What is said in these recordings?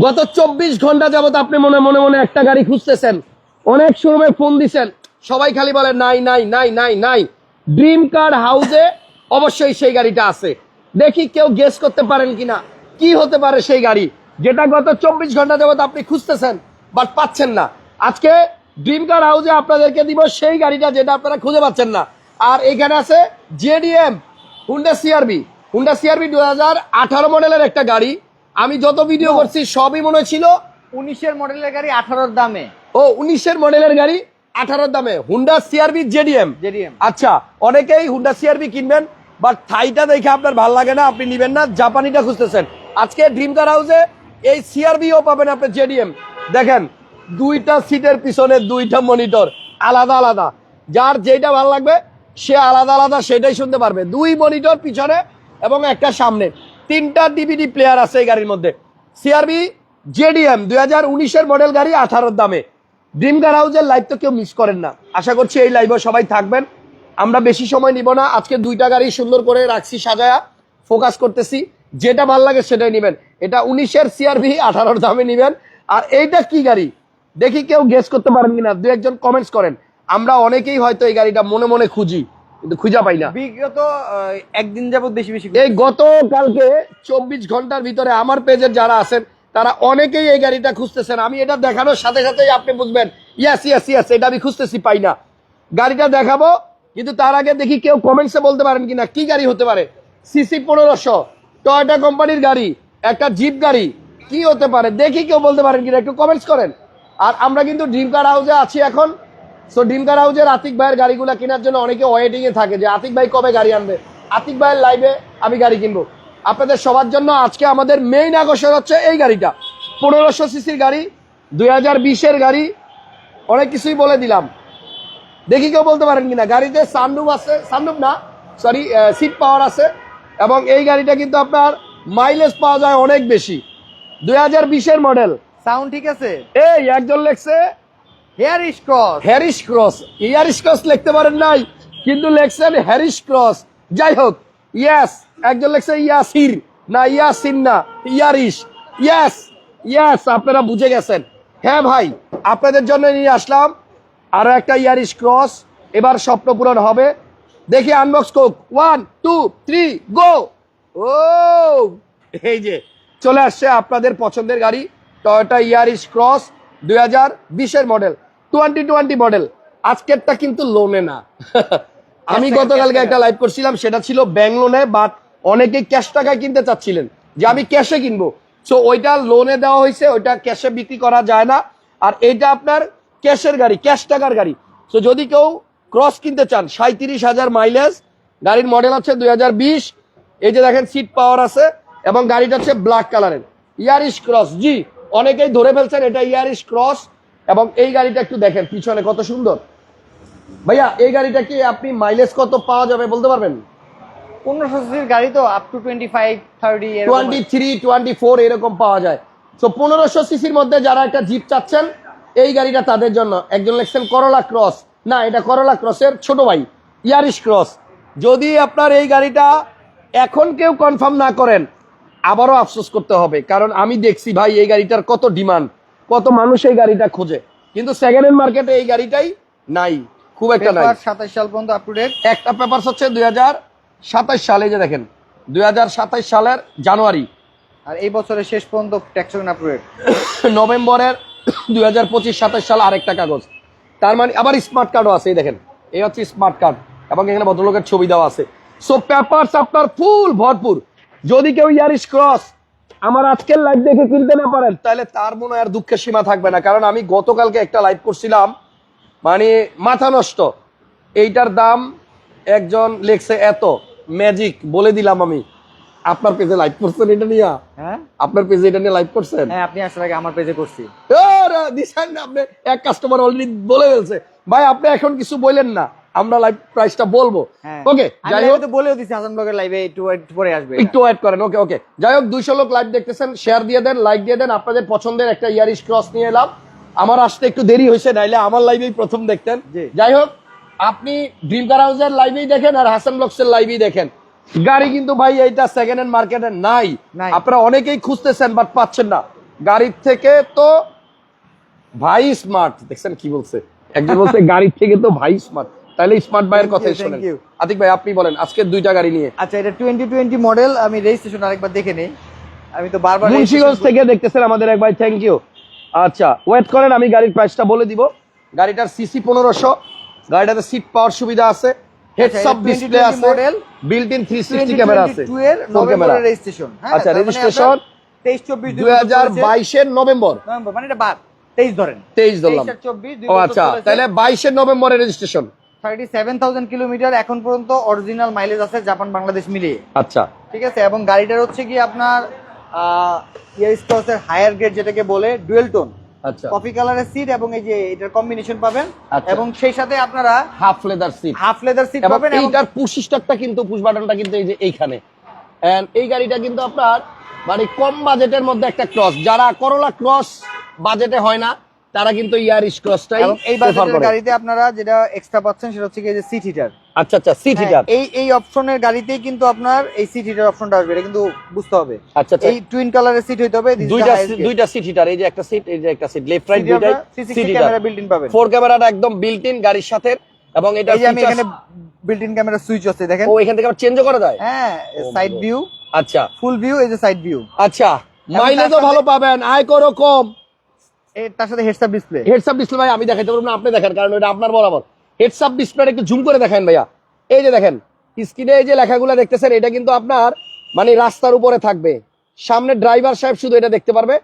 গত চব্বিশ ঘণ্টা যাবত আপনি মনে মনে মনে একটা গাড়ি খুঁজতেছেন। অনেক শোরুমে ফোন দিছেন। সবাই খালি বলে নাই নাই নাই নাই নাই। ড্রিম কার হাউসে অবশ্যই সেই গাড়িটা আছে। দেখি কেউ গেস করতে পারেন কিনা। কি হতে পারে সেই গাড়ি? যেটা গত চব্বিশ ঘণ্টা যাবত আপনি খুঁজতেছেন বাট পাচ্ছেন না। আজকে ড্রিম কার হাউসে আপনাদেরকে দিব সেই গাড়িটা যেটা আপনারা খুঁজে পাচ্ছেন না। আর এখানে আছে JDM Honda CRV Honda CRV দু হাজার আঠারো মডেলের একটা গাড়ি। আমি যত ভিডিও করছি সবই মনে ছিল উনিশের মডেলের গাড়ি আঠারোর দামে। ও উনিশের মডেলের গাড়ি আঠারোর দামে। হুন্ডা সিআরবি জেডিএম জেডিএম আচ্ছা অনেকেই হুন্ডা সিআরবি কিনবেন বাট থাইটা দেখে আপনার ভালো লাগে না আপনি নিবেন না জাপানিটা খুঁজতেছেন। আজকে ড্রিম কার হাউসে এই সিআরবিও পাবেন আপনি জেডিএম দেখেন দুইটা সিটের পিছনে দুইটা মনিটর আলাদা আলাদা। যার যেটা ভালো লাগবে সে আলাদা আলাদা সেটাই শুনতে পারবে। দুই মনিটর পিছনে এবং একটা সামনে। তিনটা ডিভিডি প্লেয়ার আছে এই গাড়ির মধ্যে। সিআরবি জেডিএম দুই হাজার উনিশের মডেল গাড়ি, আঠারোর দামে। ড্রিম কার হাউসের লাইভ তো কেউ মিস করেন না। আশা করছি এই লাইভে সবাই থাকবেন। আমরা বেশি সময় নিব না। আজকে দুইটা গাড়ি সুন্দর করে রাখছি, সাজায়া ফোকাস করতেছি। যেটা ভালো লাগে সেটাই নেবেন। এটা উনিশের সিআরভি আঠারোর দামে নেবেন। আর এইটা কি গাড়ি? দেখি কেউ গেস করতে পারেন কিনা। দু একজন কমেন্টস করেন। আমরা অনেকেই হয়তো এই গাড়িটা মনে মনে খুঁজি। কিন্তু খুঁজা পাই না। বিগত একদিন যাবত বেশি বেশি এই গত কালকে চব্বিশ ঘণ্টার ভিতরে আমার পেজের যারা আছেন তারা অনেকেই এই গাড়িটা খুঁজতেছেন। আমি এটা দেখানোর সাথে সাথেই আপনি বুঝবেন ইয়াস ইয়াস ইয়াস এটা আমি খুঁজতেছি পাই না। গাড়িটা দেখাবো কিন্তু তার আগে দেখি কেউ কমেন্টসে বলতে পারেন কিনা কি গাড়ি হতে পারে? সিসি পনেরোশো টয়টা কোম্পানির গাড়ি একটা জিপ গাড়ি কি হতে পারে? দেখি কেউ বলতে পারেন কিনা একটু কমেন্টস করেন। আর আমরা কিন্তু ড্রিম কার হাউসে আছি এখন। সো ড্রিম কার হাউসের আতিক ভাইয়ের গাড়িগুলো কেনার জন্য অনেকে ওয়েটিংয়ে থাকে যে আতিক ভাই কবে গাড়ি আনবে? আতিক ভাইয়ের লাইভে আমি গাড়ি কিনবো। আপনাদের সবার জন্য আজকে আমাদের মেইন আকর্ষণ হচ্ছে এই গাড়িটা। পনেরোশো সিসির গাড়ি দুই হাজার বিশের গাড়ি অনেক কিছুই বলে দিলাম। দেখি কেউ বলতে পারেন কিনা। গাড়িতে সানরুফ আছে সানরুফ না সরি সিট পাওয়ার আছে এবং এই গাড়িটা কিন্তু আপনার মাইলেজ পাওয়া যায় অনেক বেশি। দুই হাজার বিশের মডেল সাউন্ড ঠিক আছে? এই একজন লেখছে হেয়ার স্ক্রস হ্যারিস ক্রস ইয়ারিস ক্রস লিখতে পারেন নাই, কিন্তু লেখছেন হ্যারিস ক্রস যাই হোক ইয়াস একজন লেখছে ইয়াসির না ইয়াসিন না ইয়ারিস ইয়াস ইয়াস আপনারা বুঝে গেছেন। হ্যাঁ ভাই, আপনাদের জন্য নিয়ে আসলাম আরও একটা ইয়ারিস ক্রস এবার স্বপ্ন পূরণ হবে। দেখি unbox Coke one two three go ও! এই যে, চলে আসছে আপনাদের পছন্দের গাড়ি টয়োটা ইয়ারিস ক্রস দুই হাজার বিশের মডেল টোয়েন্টি টোয়েন্টি মডেল আজকেরটা কিন্তু লোনে না। আমি গতকালকে একটা লাইভ করছিলাম সেটা ছিল ব্যাংক লোনে বাট অনেকে ক্যাশ টাকায় কিনতে চাচ্ছিলেন যে আমি ক্যাশে কিনবো। সো ওইটা লোনে দেওয়া হয়েছে ওইটা ক্যাশে বিক্রি করা যায় না। আর এইটা আপনার ক্যাশের গাড়ি ক্যাশ টাকার গাড়ি। সো যদি কেউ ক্রস কিনতে চান সাঁত্রিশ হাজার মাইলেজ গাড়ির মডেল হচ্ছে দুই হাজার বিশ। এই যে দেখেন সিট পাওয়ার আছে এবং গাড়িটা হচ্ছে ব্ল্যাক কালারের ইয়ারিশ ক্রস জি। অনেকেই ধরে ফেলছেন এটা ইয়ারিশ ক্রস এবং এই গাড়িটা একটু দেখেন পিছনে কত সুন্দর। ভাইয়া এই গাড়িটা কি আপনি মাইলেজ কত পাওয়া যাবে বলতে পারবেন? পনেরোশো সিসির গাড়ি তো up to twenty five thirty twenty three twenty four এরকম পাওয়া যায়। তো পনেরোশো সিসির মধ্যে যারা একটা জিপ চাচ্ছেন এই গাড়িটা তাদের জন্য। একজন লেখছেন করলা ক্রস না এটা করলা ক্রসের ছোট ভাই ইয়ারিশ ক্রস। যদি আপনার এই গাড়িটা এখন কেউ কনফার্ম না করেন আবারও আফসোস করতে হবে। কারণ আমি দেখছি ভাই এই গাড়িটার কত ডিমান্ড কত মানুষ এই গাড়িটা খোঁজে। কিন্তু সেকেন্ড হ্যান্ড মার্কেটে এই গাড়িটাই নাই খুব একটা নাই। সাতাশ সাল পর্যন্ত আপ টু ডেট একটা পেপার হচ্ছে দুই হাজার সাতাশ সালে যে দেখেন দুই হাজার সাতাশ সালের জানুয়ারি। আর এই বছরের শেষ পর্যন্ত ট্যাক্স আপ টু ডেট নভেম্বরের দুই হাজার পঁচিশ সাতাশ সাল আরেকটা কাগজ। তার মানে আবার স্মার্ট কার্ডও আছে এই দেখেন এই হচ্ছে স্মার্ট কার্ড এবং এখানে ভদ্রলোকের ছবি দেওয়া আছে। সো পেপারস আপনার ফুল ভরপুর। যদি কেউ ইয়ারিশ ক্রস আমার আজকের লাইভ দেখে কিনতে না পারেন। তাহলে তার মনে হয় আর দুঃখের সীমা থাকবে না কারণ আমি গতকালকে একটা লাইভ করছিলাম মানে মাথা নষ্ট। এইটার দাম একজন লেখছে এত ম্যাজিক বলে দিলাম আমি। আপনার পেজে লাইভ করছেন এটা নিয়ে? হ্যাঁ? আপনার পেজে এটা নিয়ে লাইভ করছেন? হ্যাঁ আপনি আসার আগে আমার পেজে করছি। দিছেন আপনি এক কাস্টমার অলরেডি বলে ফেলছে। ভাই আপনি এখন কিছু বললেন না। আমরা লাইভ প্রাইসটা বলব। হ্যাঁ। ওকে যাই হোক। বলেও দিছি হাসান ব্লগের লাইভে একটু একটু পরে আসবে একটু ওয়েট করেন ওকে ওকে যাই হোক দুইশো লোক লাইভ দেখতেছেন শেয়ার দিয়ে দেন লাইক দিয়ে দেন আপনাদের পছন্দের একটা ইয়ারিশ ক্রস নিয়ে এলাম। আমার আসতে একটু দেরি হয়েছে নাইলে আমার লাইভেই প্রথম দেখতেন। যাই হোক আপনি ড্রিম কার হাউসের লাইভেই দেখেন আর হাসান ব্লগসের লাইভেই দেখেন। গাড়ি কিন্তু ভাই এইটা সেকেন্ড হ্যান্ড মার্কেটে নাই। নাই। আপনারা অনেকেই খুঁজতেছেন বাট পাচ্ছেন না। গাড়ির থেকে তো ভাই স্মার্ট দেখছেন কি বলছে? একজন বলছে গাড়ির থেকে তো ভাই স্মার্ট তাহলে স্মার্ট Thank কথাই শোনেন। আতিক ভাই আপনি বলেন আজকে দুইটা গাড়ি নিয়ে। আচ্ছা এটা টোয়েন্টি টোয়েন্টি মডেল আমি রেজিস্ট্রেশন আরেকবার দেখে নেই। আমি তো বারবার মুন্সিগঞ্জ থেকে দেখতেছেন আমাদের এক ভাই থ্যাংক ইউ আচ্ছা ওয়েট করেন আমি গাড়ির প্রাইসটা বলে দিব। গাড়িটার সিসি পনেরোশো গাড়িটাতে সিট পাওয়ার সুবিধা আছে হেডস ডিসপ্লে আছে built in three sixty camera আছে 2022 এর। নভেম্বরের রেজিস্ট্রেশন আচ্ছা, আপনার 23 24 দুই হাজার বাইশের নভেম্বর নভেম্বর মানে এটা বাদ 23 ধরেন। তেইশ ধরলাম। 23 আর 24 ও আচ্ছা। তাহলে বাইশের নভেম্বরের রেজিস্ট্রেশন 37000 কিলোমিটার এখন পর্যন্ত অরিজিনাল মাইলেজ আছে জাপান বাংলাদেশ মিলিয়ে। আচ্ছা। ঠিক আছে? এবং গাড়িটার হচ্ছে কি আপনার ইয়ার হায়ার গ্রেড যেটাকে বলে ডুয়েল টোন আচ্ছা। কফি কালারের সিট এবং এই যে এটার কম্বিনেশন পাবেন। আচ্ছা। এবং সেই সাথে আপনারা half leather seat half leather seat পাবেন এইটার পুশ কিন্তু পুশ বাটনটা কিন্তু এই যে এইখানে। এন্ড এই গাড়িটা কিন্তু আপনার মানে কম বাজেটের মধ্যে একটা ক্রস যারা করোলা ক্রস বাজেটে হয় না তারা কিন্তু ইয়ারিশ ক্রসটাই এই বাজেটের গাড়িতে আপনারা যেটা এক্সট্রা পাচ্ছেন সেটা হচ্ছে এই যে সিট হিটার আচ্ছা আচ্ছা সিট হিটার এই এই অপশনের গাড়িতেই কিন্তু আপনার এই সিট হিটার অপশনটা আসবে এটা কিন্তু বুঝতে হবে। আচ্ছা আচ্ছা। এই টুইন কালারের সিট হইতে হবে দুইটা দুইটা সিট হিটার এই যে একটা সিট এই যে একটা সিট লেফট রাইট দুইটাই সিট ক্যামেরা বিল্ট ইন পাবেন। ফোর ক্যামেরাটা একদম বিল্ট ইন গাড়ির সাথে এবং এটা এই আমি এখানে বিল্ট ইন ক্যামেরা সুইচ আছে দেখেন। ও এখান থেকে আবার চেঞ্জও করা যায়? হ্যাঁ সাইড ভিউ আচ্ছা। ফুল ভিউ এই যে সাইড ভিউ আচ্ছা মাইলেজও ভালো পাবেন আয় করো কম। তার সাথে heads up display heads up display ভাই, আমি দেখাতে পারব না, আপনি দেখেন কারণ এটা আপনার বরাবর। হেডস আপ ডিসপ্লে একটু জুম করে দেখেন ভাইয়া। এই যে দেখেন স্ক্রিনে এই যে লেখাগুলো দেখতেছেন, এটা কিন্তু আপনার মানে রাস্তার উপরে থাকবে। সামনে ড্রাইভার সাহেব শুধু এটা দেখতে পারবে,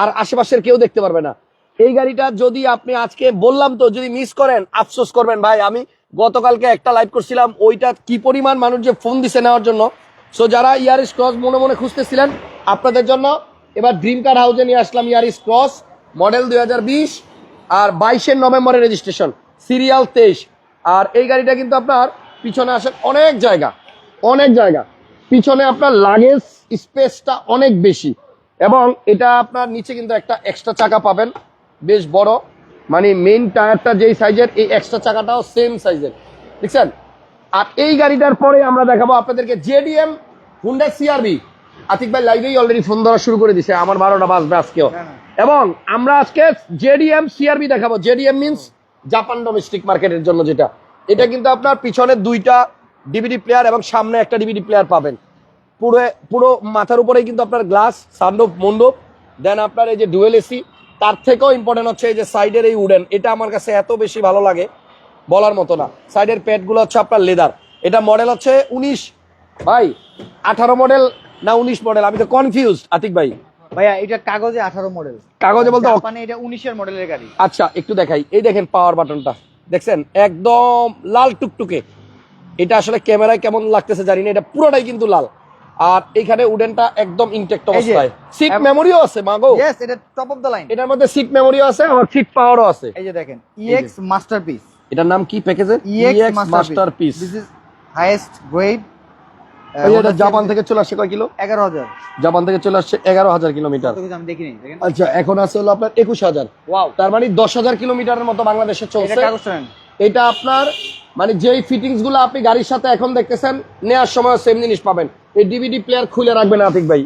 আর আশেপাশের কেউ দেখতে পারবে না। এই গাড়িটা যদি আপনি আজকে বললাম তো, যদি মিস করেন, আফসোস করবেন ভাই, আমি গতকালকে একটা লাইভ করছিলাম, ওইটা কি পরিমাণ মানুষ যে ফোন দিছে নেওয়ার জন্য। সো যারা ইয়ারিস ক্রস মনে মনে খুঁজতেছিলেন, আপনাদের জন্য এবার ড্রিম কার হাউসে নিয়ে আসলাম ইয়ারিস ক্রস মডেল দু হাজার বিশ আর বাইশের নভেম্বরের রেজিস্ট্রেশন সিরিয়াল তেইশ। আর এই গাড়িটা কিন্তু আপনার পিছনে আসেন অনেক জায়গা অনেক জায়গা। পিছনে আপনার লাগেজ স্পেসটা অনেক বেশি। এবং এটা আপনার নিচে কিন্তু একটা এক্সট্রা চাকা পাবেন, বেশ বড়। মানে মেইন টায়ারটা যেই সাইজের এই এক্সট্রা চাকাটাও সেম সাইজের দেখছেন? আর এই গাড়িটার পরে আমরা দেখাবো আপনাদেরকে জেডিএম হুন্ডা সিআরবি আতিক ভাই লাইভেই অলরেডি ফোন ধরা শুরু করে দিছে আমার বারোটা বাজবে আজকেও। না, না। এবং আমরা আজকে জেডিএম সিআরবি দেখাবো। জেডিএম মিন্স জাপান ডোমেস্টিক মার্কেটের জন্য যেটা। এটা কিন্তু আপনার পিছনে দুইটা ডিভিডি প্লেয়ার এবং সামনে একটা ডিভিডি প্লেয়ার পাবেন। পুরো পুরো মাথার উপরেই কিন্তু আপনার গ্লাস সানরুফ মন্ডপ দেন আপনার এই যে ডুয়েল এসি তার থেকেও ইম্পর্টেন্ট হচ্ছে এই যে সাইডের এই উডেন এটা আমার কাছে এত বেশি ভালো লাগে বলার মতো না। সাইডের প্যাডগুলো হচ্ছে আপনার লেদার এটা মডেল হচ্ছে উনিশ ভাই আঠারো মডেল না উনিশ মডেল আমি তো কনফিউজ আতিক ভাই। ভাইয়া এটা কাগজে 18 মডেল কাগজে বলতে জাপানে এটা 19 এর মডেলের গাড়ি। আচ্ছা একটু দেখাই। এই দেখেন পাওয়ার বাটনটা দেখছেন? একদম লাল টুকটুকে। এটা আসলে ক্যামেরায় কেমন লাগতেছে জানি না এটা পুরোটাই কিন্তু লাল। আর এখানে উডেনটা একদম ইনটেক্ট অবস্থায়। সিট মেমোরিও আছে মাগো। ইয়েস এটা টপ অফ দা লাইন এটার মধ্যে সিট মেমোরিও আছে আর সিট পাওয়ারও আছে। এই যে দেখেন ইএক্স মাস্টারপিস এটার নাম কি প্যাকেজের EX master masterpiece piece this is highest grade এটা জাপান থেকে চলে আসছে কয় কিলো? 11000 জাপান থেকে চলে আসছে এগারো হাজার কিলোমিটার। আমি দেখিনি আচ্ছা এখন আছে হলো আপনার একুশ হাজার। তার মানে দশ হাজার কিলোমিটারের মতো বাংলাদেশে এটা চলছে। এটা আপনার মানে যেই ফিটিংসগুলো আপনি গাড়ির সাথে এখন দেখতেছেন নেওয়ার সময় সেম জিনিস পাবেন। এই ডিভিডি প্লেয়ার খুলে রাখবেন আতিক ভাই।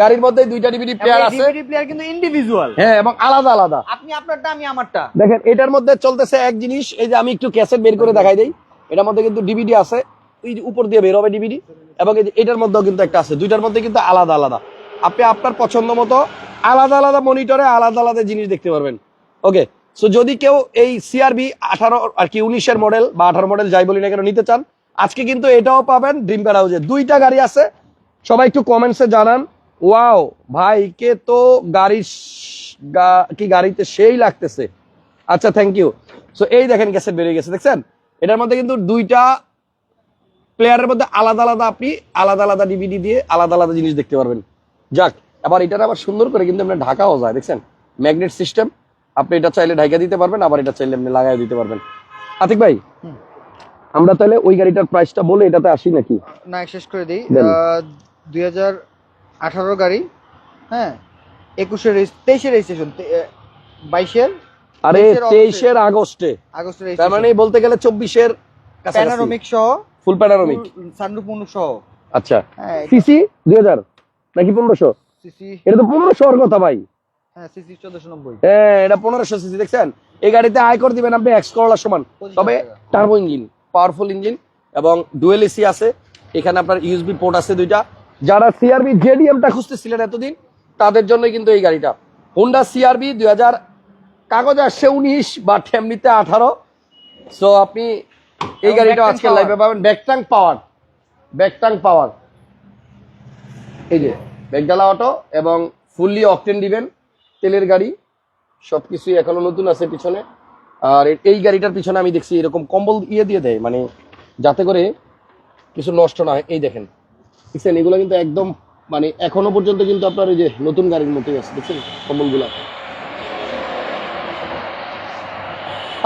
গাড়ির মধ্যে দুইটা ডিভিডি প্লেয়ার আছে। ডিভিডি প্লেয়ার কিন্তু ইন্ডিভিজুয়াল হ্যাঁ এবং আলাদা আলাদা। আপনি আপনারটা আমি আমারটা। দেখেন এটার মধ্যে চলতেছে এক জিনিস এই যে আমি একটু ক্যাসেট বের করে দেখাই দেই। এটার মধ্যে কিন্তু ডিভিডি আছে। উপর দিয়ে বের হবে ডিভিডি এবং এটার মধ্যেও কিন্তু একটা আছে। দুইটার মধ্যে কিন্তু আলাদা আলাদা। আপনি আপনার পছন্দ মতো আলাদা আলাদা মনিটরে আলাদা আলাদা জিনিস দেখতে পারবেন। ওকে সো যদি কেউ এই সিআরবি আঠারো আর কি উনিশের মডেল বা আঠারো মডেল যাই বলি না কেন নিতে চান, আজকে কিন্তু এটাও পাবেন ড্রিম কার হাউসে দুইটা গাড়ি আছে। সবাই একটু কমেন্টসে জানান। ওয়াও ভাইকে তো গাড়ি কি গাড়িতে সেই লাগতেছে। আচ্ছা থ্যাংক ইউ সো এই দেখেন ক্যাসেট বেরিয়ে গেছে, দেখছেন? এটার মধ্যে কিন্তু দুইটা প্লেয়ারের মধ্যে আলাদা আলাদা আপনি আলাদা আলাদা ডিভিডি দিয়ে আলাদা আলাদা জিনিস দেখতে পারবেন। যাক আবার এটার আবার সুন্দর করে কিন্তু আপনি ঢাকাও যায় দেখছেন? ম্যাগনেট সিস্টেম আপনি এটা চাইলে ঢাকা দিতে পারবেন আবার এটা চাইলে আপনি লাগাই দিতে পারবেন। আতিক ভাই আমরা তাহলে ওই গাড়িটার প্রাইসটা বলে এটাতে আসি নাকি? না শেষ করে দিই। দুই হাজার আঠারো গাড়ি হ্যাঁ? একুশের তেইশের রেজিস্ট্রেশন বাইশের আরে 23 এর তেইশের আগস্টে। আগস্টের তার মানে বলতে গেলে চব্বিশের প্যানারোমিক সহ ফুল প্যানারোমিক সানরুফ সহ। আচ্ছা। হ্যাঁ সিসি দুই হাজার? নাকি পনেরোশো? সিসি। এটা তো পনেরোশো কথা ভাই। হ্যাঁ সিসি চোদ্দশো নব্বই। হ্যাঁ এটা পনেরোশো সিসি দেখছেন? এই গাড়িতে আয়কর দিবেন আপনি এক্স করলার সমান। তবে টার্বো ইঞ্জিন পাওয়ারফুল ইঞ্জিন এবং ডুয়েল এসি আছে। এখানে আপনার ইউএসবি পোর্ট আছে দুইটা। যারা সিআরবি জেডিএমটা খুঁজতেছিলেন এতদিন তাদের জন্যই কিন্তু এই গাড়িটা। হোন্ডা সিআরবি দুই হাজার কাগজে আসছে উনিশ বা ঠেমনিতে আঠারো। সো আপনি এই গাড়িটা আজকে লাইভে পাবেন। ব্যাকটাং পাওয়ার ব্যাকটাং পাওয়ার এই যে ব্যাগডালা অটো এবং ফুললি অকটেন দিবেন তেলের গাড়ি। সবকিছুই এখনও নতুন আছে পিছনে। আর এই গাড়িটার পিছনে আমি দেখছি এরকম কম্বল ইয়ে দিয়ে দেয় মানে যাতে করে কিছু নষ্ট না হয়। এই দেখেন। দেখছেন এগুলো কিন্তু একদম মানে এখনও পর্যন্ত কিন্তু আপনার এই যে নতুন গাড়ির মতোই আছে। দেখছেন কম্বলগুলো?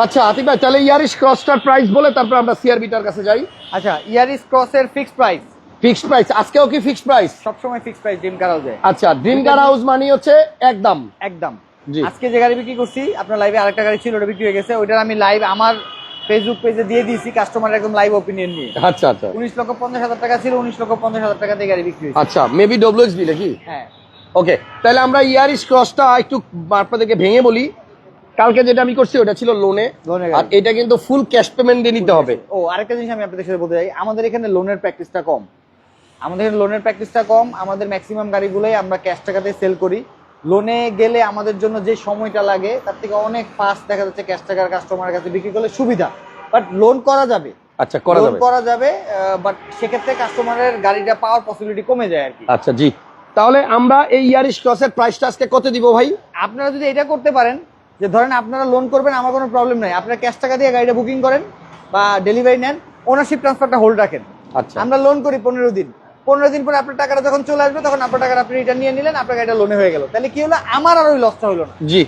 আচ্ছা আতিক ভাই তাহলে ইয়ারিশ ক্রসটার প্রাইস বলে তারপর আমরা সিআরবিটার কাছে যাই। আচ্ছা ইয়ারিস ক্রসের ফিক্সড প্রাইস ফিক্সড প্রাইস আজকেও কি ফিক্সড প্রাইস সবসময় ফিক্সড প্রাইস ডিম কারাও যায় আচ্ছা ড্রিম কার হাউস মানে হচ্ছে একদম। একদম। জি। আজকে যে গাড়ি বিক্রি করছি আপনার লাইভে আরেকটা গাড়ি ছিল ওটা বিক্রি হয়ে গেছে। ওইটার আমি লাইভ আমার ফেসবুক পেজে দিয়ে দিয়েছি কাস্টমার একদম লাইভ ওপিনিয়ন নিয়ে। আচ্ছা আচ্ছা। উনিশ লক্ষ পঞ্চাশ হাজার টাকা ছিল উনিশ লক্ষ পঞ্চাশ হাজার টাকা দিয়ে গাড়ি বিক্রি হয়েছে। আচ্ছা মেবি ডব্লিউএক্সবি নাকি? হ্যাঁ। ওকে তাহলে আমরা ইয়ারিশ ক্রসটা একটু আপনাদেরকে ভেঙে বলি। কালকে যেটা আমি করছি ওটা ছিল লোনে আর এটা কিন্তু ফুল ক্যাশ পেমেন্ট দিয়ে নিতে হবে। ও আরেকটা জিনিস আমি আপনাদের সাথে বলতে চাই। আমাদের এখানে লোনের প্র্যাকটিসটা কম। আমাদের এখানে লোনের প্র্যাকটিসটা কম। আমাদের ম্যাক্সিমাম গাড়িগুলোই আমরা ক্যাশ টাকাতে সেল করি। লোনে গেলে আমাদের জন্য যে সময়টা লাগে তার থেকে অনেক ফাস্ট দেখা যাচ্ছে ক্যাশ টাকার কাস্টমারের কাছে বিক্রি করলে সুবিধা। বাট লোন করা যাবে। আচ্ছা করা যাবে। করা যাবে বাট সেক্ষেত্রে কাস্টমারের গাড়িটা পাওয়ার পসিবিলিটি কমে যায় আর কি। আচ্ছা জি। তাহলে আমরা এই ইয়ারিশ ক্রসের প্রাইসটা আজকে কত দিব ভাই? আপনারা যদি এটা করতে পারেন যে ধরেন আপনারা লোন করবেন আমার কোনো প্রবলেম নাই। আপনারা ক্যাশ টাকা দিয়ে গাড়িটা বুকিং করেন বা ডেলিভারি নেন ওনারশিপ ট্রান্সফারটা হোল্ড রাখেন। আচ্ছা। আমরা লোন করি পনেরো দিন। পনেরো দিন পরে আপনার টাকাটা যখন চলে আসবে তখন আপনার টাকাটা আপনি রিটার্ন নিয়ে নিলেন আপনার গাড়িটা লোনে হয়ে গেল। তাহলে কি হলো? আমার আর ওই লসটা হলো না। জি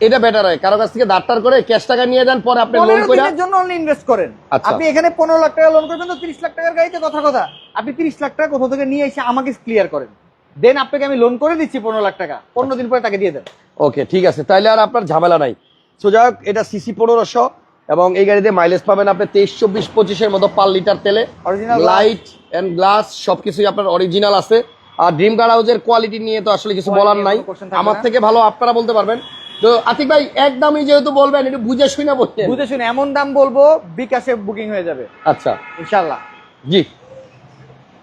এটা বেটার হয়। কারও কাছ থেকে দাঁড়টার করে ক্যাশ টাকা নিয়ে যান পরে আপনি লোন করে জন্য অনলি ইনভেস্ট করেন। আচ্ছা। আপনি এখানে পনেরো লাখ টাকা লোন করবেন তো তিরিশ লাখ টাকার গাড়িতে কথা কথা। আপনি তিরিশ লাখ টাকা কোথাও থেকে নিয়ে এসে আমাকে ক্লিয়ার করেন। দেন আপনাকে আমি লোন করে দিচ্ছি পনেরো লাখ টাকা। পনেরো দিন পরে তাকে দিয়ে দেন। ওকে ঠিক আছে। তাইলে আর আপনার ঝামেলা নাই। সো যাই হোক এটা সিসি পনেরোশো এবং এই গাড়িতে মাইলেজ পাবেন আপনি তেইশ চব্বিশ পঁচিশের মতো পার লিটার তেলে। লাইট অ্যান্ড গ্লাস সবকিছুই আপনার অরিজিনাল আছে। আর ড্রিম কার হাউসের কোয়ালিটি নিয়ে তো আসলে কিছু বলার নাই। আমার থেকে ভালো আপনারা বলতে পারবেন। তো আতিক ভাই একদমই যেহেতু বলবেন একটু বুঝে শুনে বলছেন বুঝে শুনে এমন দাম বলব বিকাশে বুকিং হয়ে যাবে। আচ্ছা। ইনশাল্লাহ জি।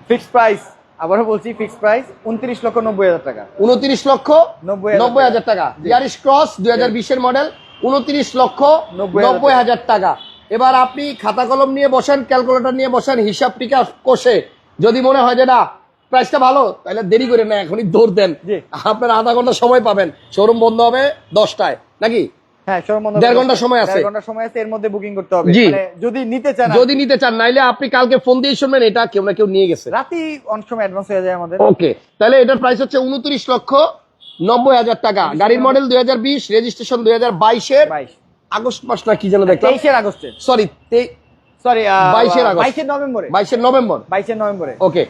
ফিক্সড প্রাইস আবারও বলছি ফিক্সড প্রাইস উনত্রিশ লক্ষ নব্বই হাজার টাকা। উনত্রিশ লক্ষ নব্বই হাজার টাকা। ইয়ারিশ ক্রস দুই হাজার বিশের মডেল উনত্রিশ লক্ষ নব্বই হাজার নব্বই হাজার টাকা। এবার আপনি খাতা কলম নিয়ে বসেন ক্যালকুলেটর নিয়ে বসেন হিসাব টিকাস কষে। যদি মনে হয় যে না প্রাইসটা ভালো তাহলে দেরি করে না এখনই দৌড় দেন। আপনার আধা ঘণ্টা সময় পাবেন। শোরুম বন্ধ হবে দশটায় নাকি? হ্যাঁ দেড় ঘণ্টা সময় আছে। ঘণ্টা সময় আছে এর মধ্যে বুকিং করতে হবে। মানে যদি নিতে চান যদি নিতে চান নাইলে আপনি কালকে ফোন দিয়ে শুনবেন এটা কেউ না কেউ নিয়ে গেছে। রাতি অনেক সময় অ্যাডভান্স হয়ে যায় আমাদের। ওকে তাহলে এটার প্রাইস হচ্ছে উনত্রিশ লক্ষ নব্বই হাজার টাকা। গাড়ির মডেল দুই হাজার বিশ রেজিস্ট্রেশন দুই হাজার বাইশের। আগস্ট মাস না কি যেন দেখলাম? তেইশের আগস্টে সরি সরি বাইশের আগস্ট। বাইশের নভেম্বরে। বাইশের নভেম্বর। বাইশের নভেম্বরে। ওকে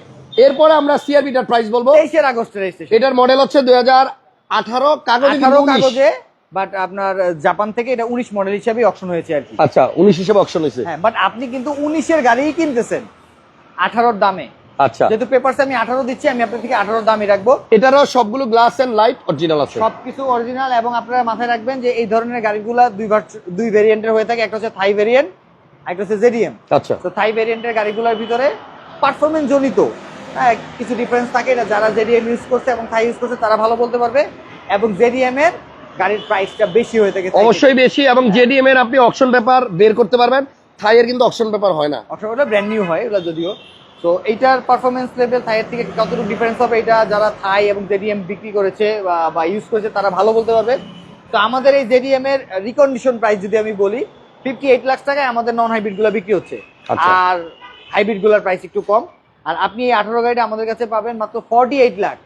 এরপরে আমরা সিআরবিটার প্রাইস বলব। তেইশের আগস্টে রেজিস্ট্রেশন এটার মডেল হচ্ছে দুই হাজার আঠারো কাগজে আঠারো কিন্তু 19 কাগজে বাট আপনার জাপান থেকে এটা উনিশ মডেল হিসাবে অপশন হয়েছে আর কি। আচ্ছা উনিশ হিসেবে অপশন হয়েছে। হ্যাঁ বাট আপনি কিন্তু উনিশের গাড়িই কিনতেছেন আঠারোর দামে। আচ্ছা। যেহেতু পেপারস আমি আঠারো দিচ্ছি আমি আপনার থেকে আঠারোর দামই রাখব। এটারও সবগুলো গ্লাস এন্ড লাইট অরিজিনাল আছে। সবকিছু অরিজিনাল এবং আপনারা মাথায় রাখবেন যে এই ধরনের গাড়িগুলা দুই দুই ভেরিয়েন্টের হয়ে থাকে। একটা হচ্ছে থাই ভেরিয়েন্ট একটা হচ্ছে জেডিএম আচ্ছা। তো থাই ভেরিয়েন্টের গাড়িগুলোর ভিতরে পারফরমেন্স জনিত হ্যাঁ কিছু ডিফারেন্স থাকে। এটা যারা জেডিএম ইউজ করছে এবং থাই ইউজ করছে তারা ভালো বলতে পারবে। এবং জেডিএম এর গাড়ির প্রাইসটা বেশি হয়ে থাকে অবশ্যই বেশি এবং জেডিএম এর আপনি অপশন পেপার বের করতে পারবেন। থাইয়ের কিন্তু অপশন পেপার হয় না। অটোটা ব্র্যান্ড নিউ হয় এগুলো যদিও। তো এইটার পারফরমেন্স লেভেল থাইয়ের থেকে কতটুকু ডিফারেন্স হবে এটা যারা থাই এবং জেডিএম বিক্রি করেছে বা- ইউজ করেছে তারা ভালো বলতে পারবে। তো আমাদের এই জেডিএম এর রিকন্ডিশন প্রাইস যদি আমি বলি ফিফটি এইট লাখ টাকায় আমাদের নন হাইব্রিডগুলো বিক্রি হচ্ছে। আচ্ছা। আর হাইব্রিডগুলোর প্রাইস একটু কম। আর আপনি এই আঠারো গাড়িটা আমাদের কাছে পাবেন মাত্র forty eight lakh.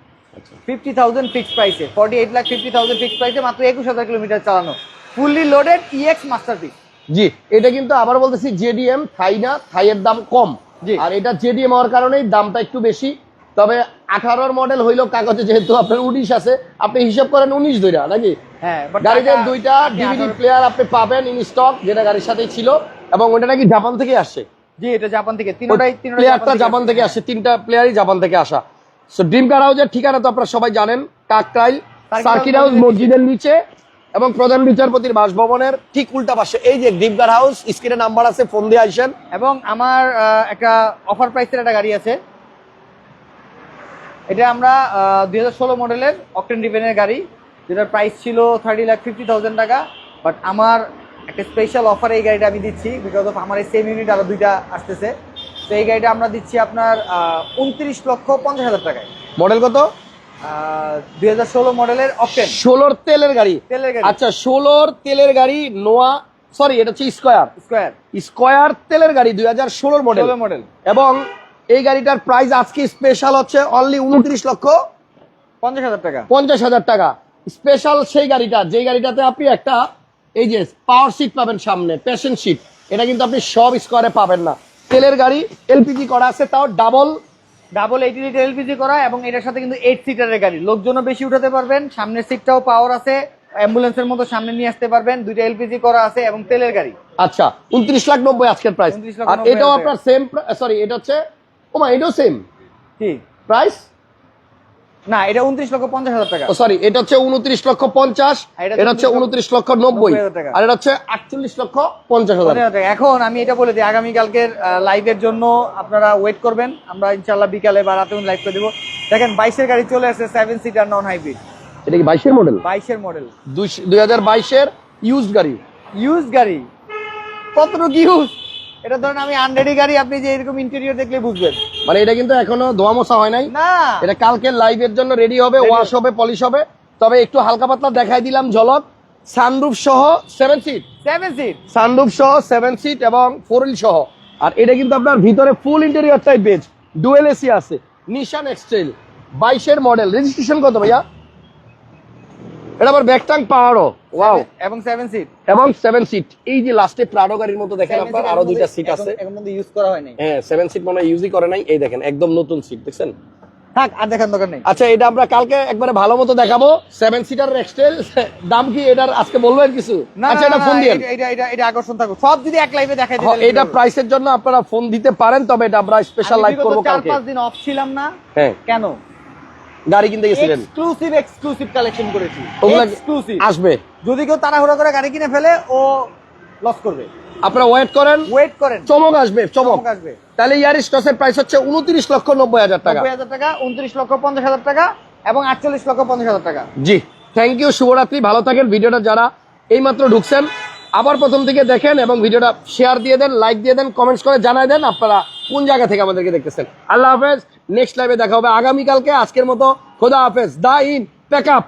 Fifty thousand fix প্রাইসে forty eight lakh fifty thousand fix প্রাইসে মাত্র একুশ হাজার কিলোমিটার চালানো। Fully loaded EX masterpiece G এটা কিন্তু আবার বলতেছি জেডিএম থাই না থাইয়ের দাম কম। জি। আর এটা জেডিএম হওয়ার কারণেই দামটা একটু বেশি। তবে আঠারোর মডেল হইল কাগজে যেহেতু আপনার উনিশ আছে আপনি হিসাব করেন উনিশ নাকি? হ্যাঁ but গাড়িতে দুইটা ডিভিডি প্লেয়ার আপনি পাবেন ইন স্টক যেটা গাড়ির সাথেই ছিল এবং ওটা নাকি জাপান থেকে আসছে। জি এটা জাপান থেকে তিনটাই প্লেয়ারটা জাপান থেকে আসে তিনটা প্লেয়ারই জাপান থেকে আসা। সো ড্রিম কার হাউজের ঠিকানা তো আপনারা সবাই জানেন কাকরাইল সার্কিট হাউস মসজিদের নিচে এবং প্রধান বিচারপতির বাসভবনের ঠিক উল্টা পাশে। এই যে ডিপগার হাউস স্ক্রিনে নাম্বার আছে ফোন দিয়ে আসেন। এবং আমার একটা অফার প্রাইসের একটা গাড়ি আছে। এটা আমরা দুই হাজার ষোলো মডেলের অকটেন ডিভেনের গাড়ি যেটার প্রাইস ছিল থার্টি লাখ ফিফটি থাউজেন্ড টাকা। বাট আমার একটা স্পেশাল অফার এই গাড়িটা আমি দিচ্ছি বিকজ অফ আমার এই সেম ইউনিট আরও দুইটা আসতেছে। তো এই গাড়িটা আমরা দিচ্ছি আপনার উনত্রিশ লক্ষ পঞ্চাশ হাজার টাকায়। মডেল কত? দুই হাজার ষোলো মডেলের ষোলোর তেলের গাড়ি? তেলের গাড়ি। আচ্ছা ষোলোর তেলের গাড়ি নোয়া সরি এটা হচ্ছে স্কোয়ার। স্কোয়ার। স্কোয়ার তেলের গাড়ি দুই হাজার ষোলোর মডেল। মডেল। এবং এই গাড়িটার প্রাইস আজকে স্পেশাল হচ্ছে অনলি উনত্রিশ লক্ষ পঞ্চাশ হাজার টাকা। পঞ্চাশ হাজার টাকা। স্পেশাল সেই গাড়িটা যেই গাড়িটাতে আপনি একটা এই যে পাওয়ার সিট পাবেন সামনে প্যাশন সিট এটা কিন্তু আপনি সব স্কোয়ারে পাবেন না। তেলের গাড়ি এলপিজি করা আছে তাও double double eighty litre LPG করা এবং এটার সাথে কিন্তু এইট সিটারের গাড়ি। লোকজনও বেশি উঠাতে পারবেন সামনের সিটটাও পাওয়ার আছে অ্যাম্বুলেন্সের মতো সামনে নিয়ে আসতে পারবেন দুইটা এলপিজি করা আছে এবং তেলের গাড়ি। আচ্ছা উনত্রিশ লাখ নব্বই আজকের প্রাইস 29 লাখ আর এটাও আপনার সেম সরি এটা হচ্ছে ও মা এটাও সেম কি? প্রাইস না এটা উনত্রিশ লক্ষ পঞ্চাশ হাজার টাকা। সরি এটা হচ্ছে উনত্রিশ লক্ষ পঞ্চাশ এটা এটা হচ্ছে উনত্রিশ লক্ষ নব্বই। 90,000 টাকা। আর এটা হচ্ছে আটচল্লিশ লক্ষ পঞ্চাশ হাজার। টাকা। এখন আমি এটা বলে দিই আগামীকালকের লাইভের জন্য আপনারা ওয়েট করবেন। আমরা ইনশাল্লাহ বিকালে বা রাতে লাইভ করে দেবো। দেখেন বাইশের গাড়ি চলে আসছে সেভেন সিটার নন হাইব্রিড এটা কি বাইশের মডেল বাইশের মডেল দুই হাজার বাইশের ইউজ গাড়ি। ইউজ গাড়ি। কতটুকু ইউজ এটা ধরেন আমি আনরেডি গাড়ি আপনি যে এরকম ইন্টেরিয়র দেখলে বুঝবেন। মানে এটা কিন্তু এখনও ধোয়া মোছা হয় নাই। না। এটা কালকে লাইভের জন্য রেডি হবে ওয়াশ হবে পলিশ হবে। তবে একটু হালকা পাতলা দেখাই দিলাম ঝলক। সানরুফ সহ seven seat seven seat sunroof সহ সেভেন সিট এবং ফোর হুইল সহ। আর এটা কিন্তু আপনার ভিতরে full interior type beige dual AC আছে। নিশান এক্সটেল বাইশের মডেল রেজিস্ট্রেশন কত ভাইয়া? এটা আবার ব্যাকটাং পাওয়ারও ওয়াও এবং সেভেন সিট এবং সেভেন সিট এই যে লাস্টে প্রাডো গাড়ির মতো দেখেন আপনার আরও দুইটা সিট আছে। এখন ইউজ করা হয়নি হ্যাঁ সেভেন সিট মনে হয় ইউজই করে নাই। এই দেখেন একদম নতুন সিট দেখছেন? থাক আর দেখার দরকার নেই। আচ্ছা এটা আমরা কালকে একবারে ভালো মতো দেখাবো। সেভেন সিটার এক্সটেল দাম কি এটার আজকে বলবেন কিছু? না আচ্ছা এটা ফোন না, দিয়ে। এটা- এটা এটা আকর্ষণ থাকুক। সব যদি এক লাইভে দেখাই দিই এটা প্রাইসের জন্য আপনারা ফোন দিতে পারেন তবে এটা আমরা স্পেশাল লাইভ করব চার কালকে। পাঁচ দিন অফ ছিলাম না। হ্যাঁ। কেন? গাড়ি কিনতে গেছিলেন? এক্সক্লুসিভ এক্সক্লুসিভ কালেকশন করেছি। এক্সক্লুসিভ আসবে। যদি কেউ তাড়াহুড়া করে গাড়ি কিনে ফেলে ও লস করবে। আপনারা ওয়েট করেন। ওয়েট করেন। চমক আসবে চমক। আসবে। তাহলে ইয়ারিস টসের প্রাইস হচ্ছে উনত্রিশ লক্ষ নব্বই হাজার টাকা। নব্বই হাজার টাকা উনত্রিশ লক্ষ পঞ্চাশ হাজার টাকা এবং আটচল্লিশ লক্ষ পঞ্চাশ হাজার টাকা। জি থ্যাংক ইউ শুভরাত্রি ভালো থাকেন। ভিডিওটা যারা এইমাত্র ঢুকছেন আবার প্রথম থেকে দেখেন এবং ভিডিওটা শেয়ার দিয়ে দেন লাইক দিয়ে দেন কমেন্টস করে জানাই দেন আপনারা কোন জায়গা থেকে আমাদেরকে দেখতেছেন। আল্লাহ হাফেজ নেক্সট লাইভে দেখা হবে আগামীকালকে। আজকের মতো খোদা হাফেজ। দা ইন, প্যাক আপ।